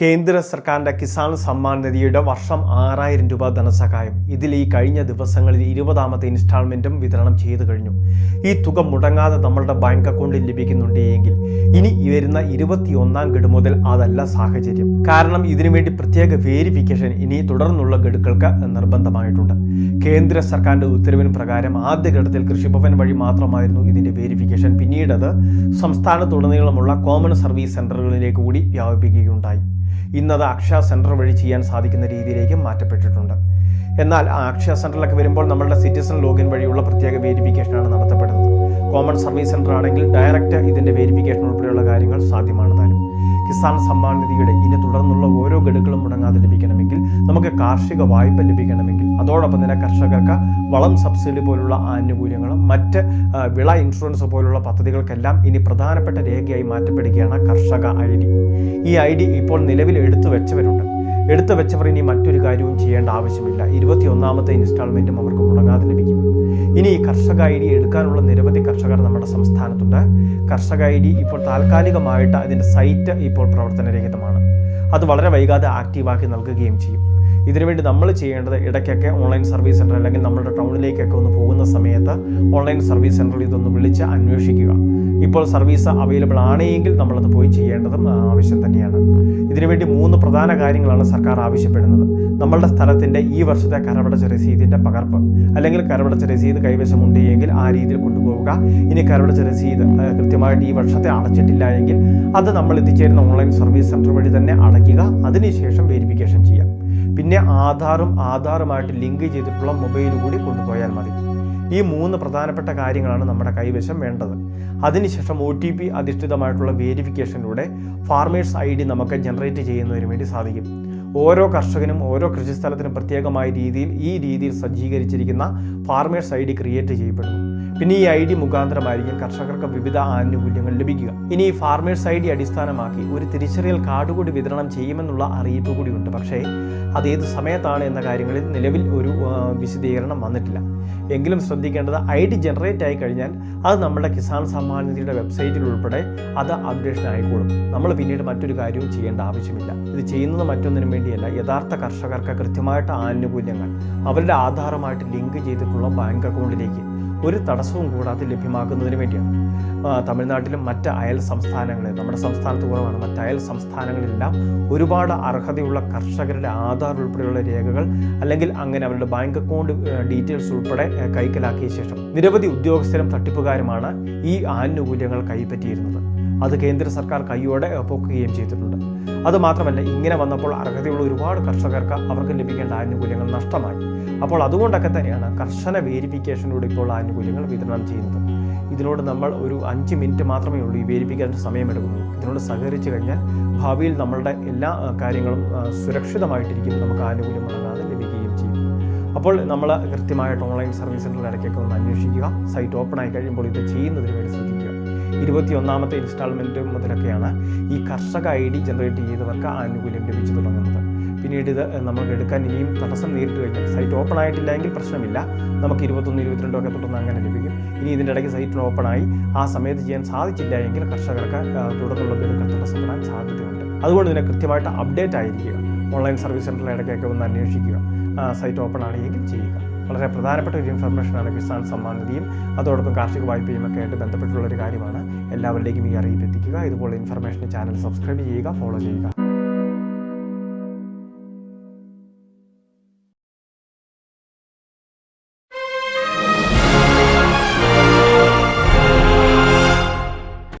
കേന്ദ്ര സർക്കാരിന്റെ കിസാൻ സമ്മാൻ നിധിയുടെ വർഷം ആറായിരം രൂപ ധനസഹായം. ഇതിൽ ഈ കഴിഞ്ഞ ദിവസങ്ങളിൽ ഇരുപതാമത്തെ ഇൻസ്റ്റാൾമെന്റും വിതരണം ചെയ്തു കഴിഞ്ഞു. ഈ തുക മുടങ്ങാതെ നമ്മളുടെ ബാങ്ക് അക്കൗണ്ടിൽ ലഭിക്കുന്നുണ്ടെങ്കിൽ ഇനി വരുന്ന വരുന്ന ഇരുപത്തിയൊന്നാം ഗഡു മുതൽ അതല്ല സാഹചര്യം. കാരണം ഇതിനുവേണ്ടി പ്രത്യേക വേരിഫിക്കേഷൻ ഇനി തുടർന്നുള്ള ഗഡുക്കൾക്ക് നിർബന്ധമായിട്ടുണ്ട്. കേന്ദ്ര സർക്കാരിന്റെ ഉത്തരവിന് പ്രകാരം ആദ്യഘട്ടത്തിൽ കൃഷിഭവൻ വഴി മാത്രമായിരുന്നു ഇതിന്റെ വേരിഫിക്കേഷൻ. പിന്നീട് അത് സംസ്ഥാനത്തുടനീളമുള്ള കോമൺ സർവീസ് സെന്ററുകളിലേക്ക് കൂടി വ്യാപിപ്പിക്കുകയുണ്ടായി. ഇന്നത് അക്ഷയ സെന്റർ വഴി ചെയ്യാൻ സാധിക്കുന്ന രീതിയിലേക്ക് മാറ്റപ്പെട്ടിട്ടുണ്ട്. എന്നാൽ അക്ഷയ സെന്ററിലൊക്കെ വരുമ്പോൾ നമ്മളുടെ സിറ്റിസൺ ലോഗിൻ വഴിയുള്ള പ്രത്യേക വേരിഫിക്കേഷനാണ് നടത്തപ്പെടുന്നത്. കോമൺ സർവീസ് സെന്റർ ആണെങ്കിൽ ഡയറക്റ്റ് ഇതിന്റെ വേരിഫിക്കേഷൻ ഉൾപ്പെടെയുള്ള കാര്യങ്ങൾ സാധ്യമാണ് താനും. കിസാൻ സമ്മാൻ നിധിയുടെ ഇനി തുടർന്നുള്ള ഓരോ ഗഡുക്കളും മുടങ്ങാതെ ലഭിക്കണമെങ്കിൽ നമുക്ക് കാർഷിക വായ്പ ലഭിക്കണമെങ്കിൽ അതോടൊപ്പം തന്നെ കർഷകർക്ക് വളം സബ്സിഡി പോലുള്ള ആനുകൂല്യങ്ങളും മറ്റ് വിള ഇൻഷുറൻസ് പോലുള്ള പദ്ധതികൾക്കെല്ലാം ഇനി പ്രധാനപ്പെട്ട രേഖയായി മാറ്റപ്പെടുകയാണ് കർഷക ഐ ഡി. ഈ ഐ ഡി ഇപ്പോൾ നിലവിൽ എടുത്തു വെച്ചവരുണ്ട്. എടുത്തു വെച്ചവർ ഇനി മറ്റൊരു കാര്യവും ചെയ്യേണ്ട ആവശ്യമില്ല. ഇരുപത്തിയൊന്നാമത്തെ ഇൻസ്റ്റാൾമെന്റും അവർക്ക് മുടങ്ങാതെ ലഭിക്കും. ഇനി ഈ കർഷക ഐ ഡി എടുക്കാനുള്ള നിരവധി കർഷകർ നമ്മുടെ സംസ്ഥാനത്തുണ്ട്. കർഷക ഐ ഡി ഇപ്പോൾ താൽക്കാലികമായിട്ട് അതിന്റെ സൈറ്റ് ഇപ്പോൾ പ്രവർത്തനരഹിതമാണ്. അത് വളരെ വൈകാതെ ആക്റ്റീവാക്കി നൽകുകയും ചെയ്യും. ഇതിനുവേണ്ടി നമ്മൾ ചെയ്യേണ്ടത് ഇടയ്ക്കൊക്കെ ഓൺലൈൻ സർവീസ് സെന്റർ അല്ലെങ്കിൽ നമ്മുടെ ടൗണിലേക്കൊക്കെ ഒന്ന് പോകുന്ന സമയത്ത് ഓൺലൈൻ സർവീസ് സെന്ററിൽ ഇതൊന്ന് വിളിച്ച് അന്വേഷിക്കുക. ഇപ്പോൾ സർവീസ് അവൈലബിൾ ആണെങ്കിൽ നമ്മളത് പോയി ചെയ്യേണ്ടതും ആവശ്യം തന്നെയാണ്. ഇതിനുവേണ്ടി മൂന്ന് പ്രധാന കാര്യങ്ങളാണ് സർക്കാർ ആവശ്യപ്പെടുന്നത്. നമ്മളുടെ സ്ഥലത്തിന്റെ ഈ വർഷത്തെ കരവടച്ച രസീതിന്റെ പകർപ്പ് അല്ലെങ്കിൽ കരവടച്ച രസീത് കൈവശമുണ്ട് എങ്കിൽ ആ രീതിയിൽ കൊണ്ടുപോവുക. ഇനി കരവടച്ച രസീത് കൃത്യമായിട്ട് ഈ വർഷത്തെ അടച്ചിട്ടില്ല എങ്കിൽ അത് നമ്മൾ എത്തിച്ചേരുന്ന ഓൺലൈൻ സർവീസ് സെന്റർ വഴി തന്നെ അടയ്ക്കുക. അതിനുശേഷം വെരിഫിക്കേഷൻ ചെയ്യാം. പിന്നെ ആധാറും ആധാറുമായിട്ട് ലിങ്ക് ചെയ്തിട്ടുള്ള മൊബൈൽ കൂടി കൊണ്ടുപോയാൽ മതി. ഈ മൂന്ന് പ്രധാനപ്പെട്ട കാര്യങ്ങളാണ് നമ്മുടെ കൈവശം വേണ്ടത്. അതിനുശേഷം ഒ ടി പി അധിഷ്ഠിതമായിട്ടുള്ള വേരിഫിക്കേഷനിലൂടെ ഫാർമേഴ്സ് ഐ ഡി നമുക്ക് ജനറേറ്റ് ചെയ്യുന്നതിന് വേണ്ടി സാധിക്കും. ഓരോ കർഷകനും ഓരോ കൃഷിസ്ഥലത്തിനും പ്രത്യേകമായ രീതിയിൽ ഈ രീതിയിൽ സജ്ജീകരിച്ചിരിക്കുന്ന ഫാർമേഴ്സ് ഐ ഡി ക്രിയേറ്റ് ചെയ്യപ്പെടുന്നു. പിന്നെ ഈ ഐ ഡി മുഖാന്തരമായിരിക്കും കർഷകർക്ക് വിവിധ ആനുകൂല്യങ്ങൾ ലഭിക്കുക. ഇനി ഈ ഫാർമേഴ്സ് ഐ ഡി അടിസ്ഥാനമാക്കി ഒരു തിരിച്ചറിയൽ കാർഡ് കൂടി വിതരണം ചെയ്യുമെന്നുള്ള അറിയിപ്പ് കൂടിയുണ്ട്. പക്ഷേ അത് ഏത് സമയത്താണ് എന്ന കാര്യങ്ങളിൽ നിലവിൽ ഒരു വിശദീകരണം വന്നിട്ടില്ല. എങ്കിലും ശ്രദ്ധിക്കേണ്ടത് ഐ ഡി ജനറേറ്റ് ആയി കഴിഞ്ഞാൽ അത് നമ്മുടെ കിസാൻ സമ്മാൻ നിധിയുടെ വെബ്സൈറ്റിൽ ഉൾപ്പെടെ അത് അപ്ഡേഷൻ ആയിക്കോളും നമ്മൾ പിന്നീട് മറ്റൊരു കാര്യവും ചെയ്യേണ്ട ആവശ്യമില്ല. ഇത് ചെയ്യുന്നത് മറ്റൊന്നിനും വേണ്ടിയല്ല. യഥാർത്ഥ കർഷകർക്ക് കൃത്യമായിട്ട് ആനുകൂല്യങ്ങൾ അവരുടെ ആധാരമായിട്ട് ലിങ്ക് ചെയ്തിട്ടുള്ള ബാങ്ക് അക്കൗണ്ടിലേക്ക് ഒരു തടസ്സവും കൂടാതെ ലഭ്യമാക്കുന്നതിന് വേണ്ടിയാണ്. തമിഴ്നാട്ടിലും മറ്റ് അയൽ സംസ്ഥാനങ്ങളിൽ നമ്മുടെ സംസ്ഥാനത്ത് കുറവാണ് മറ്റ് അയൽ സംസ്ഥാനങ്ങളിലെല്ലാം ഒരുപാട് അർഹതയുള്ള കർഷകരുടെ ആധാർ ഉൾപ്പെടെയുള്ള രേഖകൾ അല്ലെങ്കിൽ അങ്ങനെ അവരുടെ ബാങ്ക് അക്കൗണ്ട് ഡീറ്റെയിൽസ് ഉൾപ്പെടെ കൈക്കലാക്കിയ ശേഷം നിരവധി ഉദ്യോഗസ്ഥരും തട്ടിപ്പുകാരുമാണ് ഈ ആനുകൂല്യങ്ങൾ കൈപ്പറ്റിയിരുന്നത്. അത് കേന്ദ്ര സർക്കാർ കൈയോടെ പൊക്കുകയും ചെയ്തിട്ടുണ്ട്. അതുമാത്രമല്ല ഇങ്ങനെ വന്നപ്പോൾ അർഹതയുള്ള ഒരുപാട് കർഷകർക്ക് അവർക്ക് ലഭിക്കേണ്ട ആനുകൂല്യങ്ങൾ നഷ്ടമായി. അപ്പോൾ അതുകൊണ്ടൊക്കെ തന്നെയാണ് കർശന വേരിഫിക്കേഷനിലൂടെ ഇപ്പോൾ ആനുകൂല്യങ്ങൾ വിതരണം ചെയ്യുന്നത്. ഇതിനോട് നമ്മൾ ഒരു അഞ്ച് മിനിറ്റ് മാത്രമേ ഉള്ളൂ ഈ വേരിഫിക്കേഷൻ സമയമെടുക്കുന്നുള്ളൂ ഇതിനോട് സഹകരിച്ചു കഴിഞ്ഞാൽ ഭാവിയിൽ നമ്മളുടെ എല്ലാ കാര്യങ്ങളും സുരക്ഷിതമായിട്ടിരിക്കും നമുക്ക് ആനുകൂല്യം മുടങ്ങാതെ ലഭിക്കുകയും ചെയ്യും. അപ്പോൾ നമ്മൾ കൃത്യമായിട്ട് ഓൺലൈൻ സർവീസ് സെന്ററിൽ ഇടയ്ക്കൊക്കെ ഒന്ന് അന്വേഷിക്കുക. സൈറ്റ് ഓപ്പൺ ആയി കഴിയുമ്പോൾ ഇത് ചെയ്യുന്നതിന് വേണ്ടി ശ്രദ്ധിക്കുക. ഇരുപത്തിയൊന്നാമത്തെ ഇൻസ്റ്റാൾമെന്റ് മുതലൊക്കെയാണ് ഈ കർഷക ഐ ഡി ജനറേറ്റ് ചെയ്തവർക്ക് ആനുകൂല്യം ലഭിച്ചു തുടങ്ങുന്നത്. പിന്നീട് ഇത് നമുക്ക് എടുക്കാൻ ഇനിയും തടസ്സം നേരിട്ട് കഴിഞ്ഞാൽ സൈറ്റ് ഓപ്പൺ ആയിട്ടില്ലെങ്കിൽ പ്രശ്നമില്ല. നമുക്ക് ഇരുപത്തൊന്ന് ഇരുപത്തിരണ്ടൊക്കെ തുടർന്ന് അങ്ങനെ ലഭിക്കും. ഇനി ഇതിന്റെ ഇടയ്ക്ക് സൈറ്റ് ഓപ്പൺ ആയി ആ സമയത്ത് ചെയ്യാൻ സാധിച്ചില്ല എങ്കിൽ കർഷകർക്ക് തുടർന്നുള്ള ഗഡുക്കൾ തടസ്സപ്പെടാൻ സാധ്യതയുണ്ട്. അതുകൊണ്ട് തന്നെ കൃത്യമായിട്ട് അപ്ഡേറ്റ് ആയിരിക്കുക. ഓൺലൈൻ സർവീസ് സെന്ററിൽ ഇടയ്ക്കൊക്കെ ഒന്ന് അന്വേഷിക്കുക. സൈറ്റ് ഓപ്പൺ ആണെങ്കിൽ ചെയ്യുക. വളരെ പ്രധാനപ്പെട്ട ഒരു ഇൻഫർമേഷനാണ് കിസാൻ സമ്മാൻ നിധിയും. അതോടൊപ്പം കാർഷിക വായ്പയും ഒക്കെ ആയിട്ട് ബന്ധപ്പെട്ടുള്ള ഒരു കാര്യമാണ്. എല്ലാവരിലേക്കും ഈ അറിയിപ്പ് എത്തിക്കുക. ഇതുപോലെ ഇൻഫർമേഷൻ ചാനൽ സബ്സ്ക്രൈബ് ചെയ്യുക ഫോളോ ചെയ്യുക.